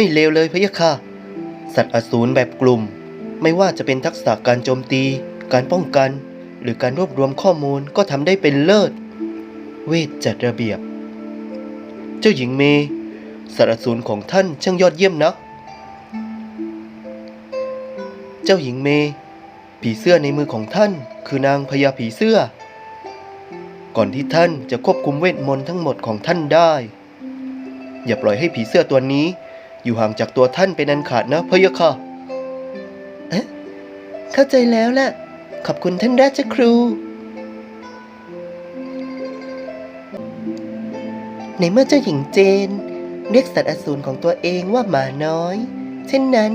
ไม่เลวเลยพะยะค่ะ สัตว์อสูรแบบกลุ่ม ไม่ว่าจะเป็นทักษะการโจมตี การป้องกัน หรือการรวบรวมข้อมูลก็ทำได้เป็นเลิศ เวทจัดระเบียบ เจ้าหญิงเมสัตว์อสูรของท่านช่างยอดเยี่ยมนัก เจ้าหญิงเม ผีเสื้อในมือของท่าน คือนางพญาผีเสื้อ ก่อนที่ท่านจะควบคุมเวทมนต์ทั้งหมดของท่านได้ อย่าปล่อยให้ผีเสื้อตัวนี้ อยู่ห่างจากตัวท่านเป็นอันขาดนะพะยะค่ะเอ๊ะเข้าใจแล้วล่ะ ขอบคุณท่านราชครู ในเมื่อเจ้าหญิงเจน เรียกสัตว์อสูรของตัวเองว่าหมาน้อย เช่นนั้น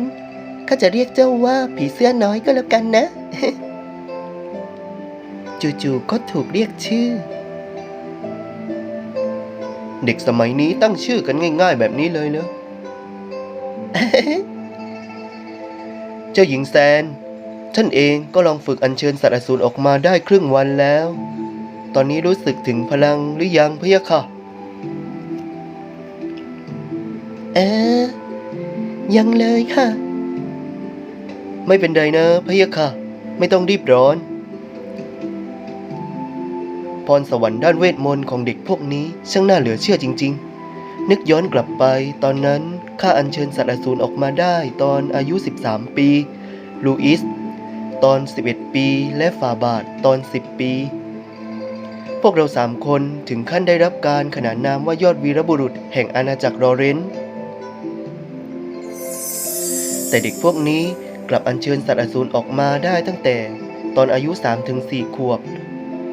ข้าจะเรียกเจ้าว่าผีเสื้อน้อยก็แล้วกันนะ จู่ๆก็ถูกเรียกชื่อ เด็กสมัยนี้ตั้งชื่อกันง่าย ๆ แบบนี้เลยเนอะ เจ้าหญิงแซน ท่านเองก็ลองฝึกอัญเชิญสัตว์อสูรออกมาได้ครึ่งวันแล้ว ตอนนี้รู้สึกถึงพลังหรือยังพะยะค่ะ เออยังเลยค่ะ ไม่เป็นไรนะพะยะค่ะ ไม่ต้องรีบร้อน พรสวรรค์ด้านเวทมนต์ของเด็กพวกนี้ช่างน่าเหลือเชื่อจริง ๆ นึกย้อนกลับไปตอนนั้น ข้าอัญเชิญสัตว์อสูรออกมาได้ตอนอายุ 13 ปี ลูอิส ตอน 11 ปี และฟาบาทตอน 10 ปี พวกเราสามคนถึงขั้นได้รับการขนานนามว่ายอดวีรบุรุษแห่งอาณาจักรรอเรนซ์แต่เด็กพวกนี้กลับอัญเชิญสัตว์อสูรออกมาได้ตั้งแต่ ตอนอายุ 3-4 ขวบ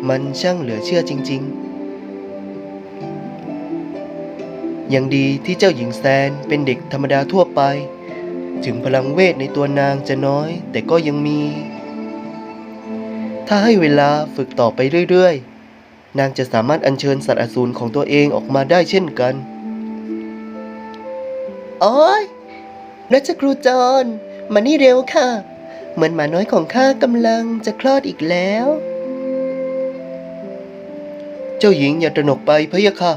มันช่างเหลือเชื่อจริง ๆ ยังดีที่เจ้าหญิงแซนเป็นเด็กธรรมดาทั่วไป ถึงพลังเวทในตัวนางจะน้อย แต่ก็ยังมี ถ้าให้เวลาฝึกต่อไปเรื่อยๆ นางจะสามารถอัญเชิญสัตว์อสูรของตัวเองออกมาได้เช่นกัน โอ้ยรัชครูจรมานี่เร็วค่ะ เหมือนหมาน้อยของข้ากำลังจะคลอดอีกแล้ว เจ้าหญิงอย่าตระหนกไปพะยะค่ะ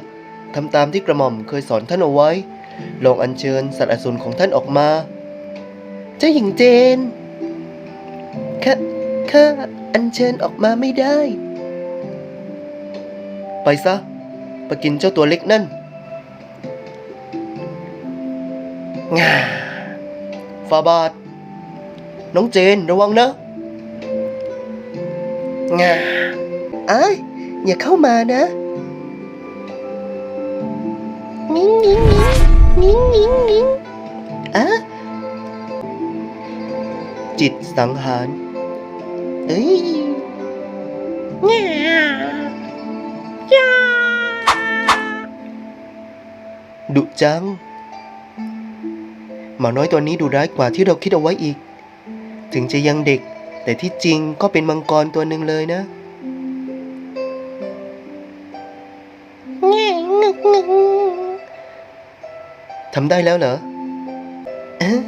ทำตามที่กระหม่อมเคยสอนท่านเอาไว้ ลองอัญเชิญสัตว์อสูรของท่านออกมา เจ้าหญิงเจนข้าข้าอัญเชิญออกมาไม่ได้ ไปซะ ไปกินเจ้าตัวเล็กนั่นง่าฟาบาท น้องเจนระวังนะง่าไอ้ยอย่าเข้ามานะิงงิงงิงงิงงิงงิงอะจิตสังหาร เอ้ยง่าจ้าดุจัง หมาน้อยตัวนี้ดูร้ายกว่าที่เราคิดเอาไว้อีก ถึงจะยังเด็ก แต่ที่จริงก็เป็นมังกรตัวหนึ่งเลยนะ ทำได้แล้วเหรอเอ๊ะ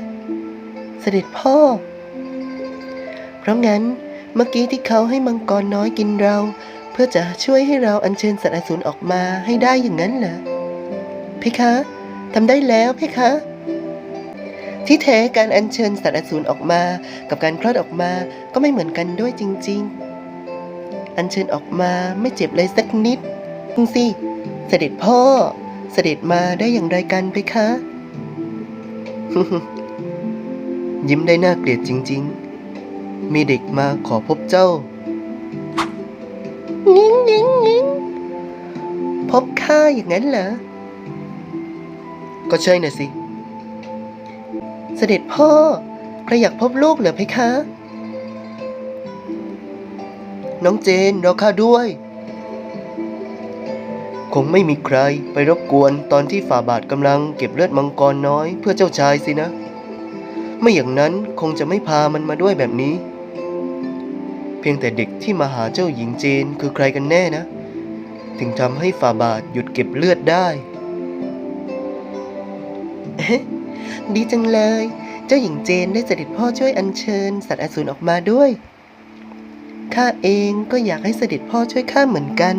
เสด็จพ่อ เพราะงั้นเมื่อกี้ที่เขาให้มังกรน้อยกินเรา เพื่อจะช่วยให้เราอัญเชิญสัตว์อสูรออกมาให้ได้อย่างนั้นเหรอเพคะทำได้แล้วเพคะ ที่แท้การอัญเชิญสัตว์อสูรออกมา กับการคลอดออกมาก็ไม่เหมือนกันด้วยจริง ๆ อัญเชิญออกมาไม่เจ็บเลยสักนิดจริงสิเสด็จพ่อ เสด็จมาได้อย่างไรกันเพคะ ยิ้มได้น่าเกลียดจริง ๆ มีเด็กมาขอพบเจ้างิงงิงงิงพบข้าอย่างนั้นเหรอ ก็ใช่น่ะสิ เสด็จพ่อใครอยากพบลูกเหรอเพคะ น้องเจนรอข้าด้วย คงไม่มีใครไปรบกวนตอนที่ฝ่าบาทกำลังเก็บเลือดมังกรน้อยเพื่อเจ้าชายสินะ ไม่อย่างนั้นคงจะไม่พามันมาด้วยแบบนี้ เพียงแต่เด็กที่มาหาเจ้าหญิงเจนคือใครกันแน่นะ ถึงทำให้ฝ่าบาทหยุดเก็บเลือดได้ ดีจังเลย เจ้าหญิงเจนได้เสด็จพ่อช่วยอัญเชิญ สัตว์อสูรออกมาด้วยข้าเองก็อยากให้เสด็จพ่อช่วยข้าเหมือนกัน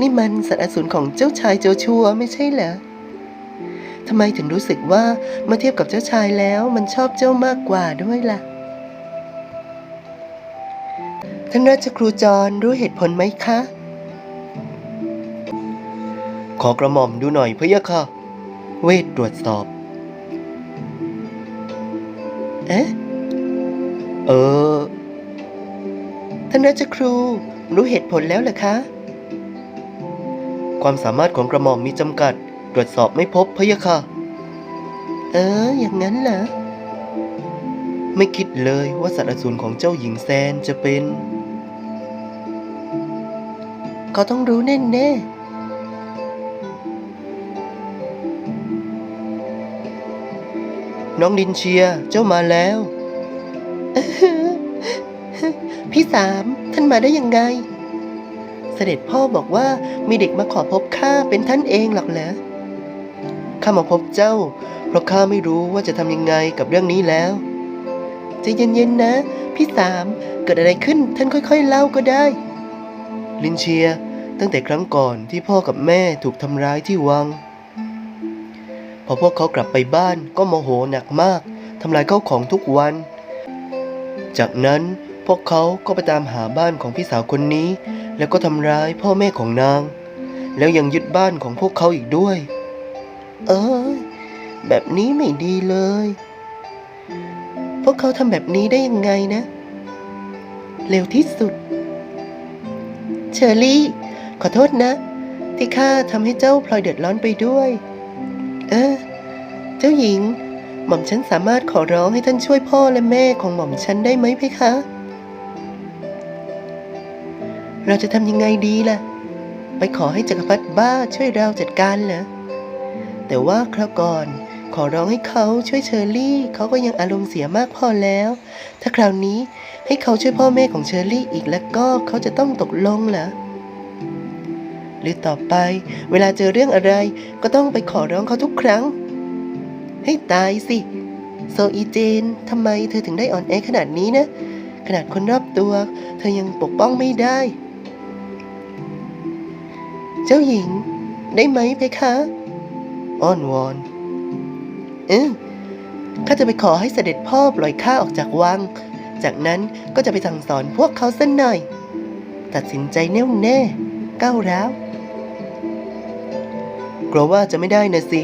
นี่มันสัตว์อสูรของเจ้าชายโจชัวไม่ใช่เหรอทำไมถึงรู้สึกว่าเมื่อเทียบกับเจ้าชายแล้วมันชอบเจ้ามากกว่าด้วยล่ะ ท่านราชครูจรรู้เหตุผลไหมคะ ขอกระหม่อมดูหน่อยพะยะค่ะ เวทตรวจสอบ เอ๊ะ เออ ท่านราชครูรู้เหตุผลแล้วเหรอคะ ความสามารถของกระหม่อมมีจำกัด ตรวจสอบไม่พบพะยะค่ะ เออ อย่างนั้นเหรอ ไม่คิดเลยว่าสัตว์อสูรของเจ้าหญิงแซนจะเป็น เขาต้องรู้แน่แน่ๆน้องดินเชียเจ้ามาแล้ว พี่สามท่านมาได้ยังไง เสด็จพ่อบอกว่ามีเด็กมาขอพบข้าเป็นท่านเองหรอกเหรอข้ามาพบเจ้า เพราะข้าไม่รู้ว่าจะทำยังไงกับเรื่องนี้แล้วใจเย็นๆนะ พี่สามเกิดอะไรขึ้นท่านค่อย ๆ เล่าก็ได้ ลินเชียตั้งแต่ครั้งก่อนที่พ่อกับแม่ถูกทำร้ายที่วัง พอพวกเขากลับไปบ้านก็โมโหหนักมากทำลายข้าวของทุกวัน จากนั้นพวกเขาก็ไปตามหาบ้านของพี่สาวคนนี้ แล้วก็ทำร้ายพ่อแม่ของนาง แล้วยังยึดบ้านของพวกเขาอีกด้วย เออแบบนี้ไม่ดีเลย พวกเขาทำแบบนี้ได้ยังไงนะ เร็วที่สุด เชอรี่ ขอโทษนะ ที่ข้าทำให้เจ้าพลอยเดือดร้อนไปด้วย เออ เจ้าหญิง หม่อมฉันสามารถขอร้องให้ท่านช่วยพ่อและแม่ของหม่อมฉันได้ไหมเพคะ เราจะทำยังไงดีล่ะ ไปขอให้จักรพรรดิบ้าช่วยเราจัดการเหรอ แต่ว่าคราวก่อนขอร้องให้เขาช่วยเชอรี่เขาก็ยังอารมณ์เสียมากพอแล้ว ถ้าคราวนี้ให้เขาช่วยพ่อแม่ของเชอรี่อีกแล้วก็เขาจะต้องตกลงเหรอหรือต่อไป เวลาเจอเรื่องอะไรก็ต้องไปขอร้องเขาทุกครั้ง ให้ตายสิโซอีเจนทำไมเธอถึงได้อ่อนแอขนาดนี้นะ ขนาดคนรอบตัว เธอยังปกป้องไม่ได้ เจ้าหญิง ได้ไหมเพคะ อ้อนวอนเออข้าจะไปขอให้เสด็จพ่อปล่อยข้าออกจากวัง จากนั้นก็จะไปสั่งสอนพวกเขาสักหน่อย ตัดสินใจแน่วแน่ก้าวร้าวกลัวว่าจะไม่ได้นะสิ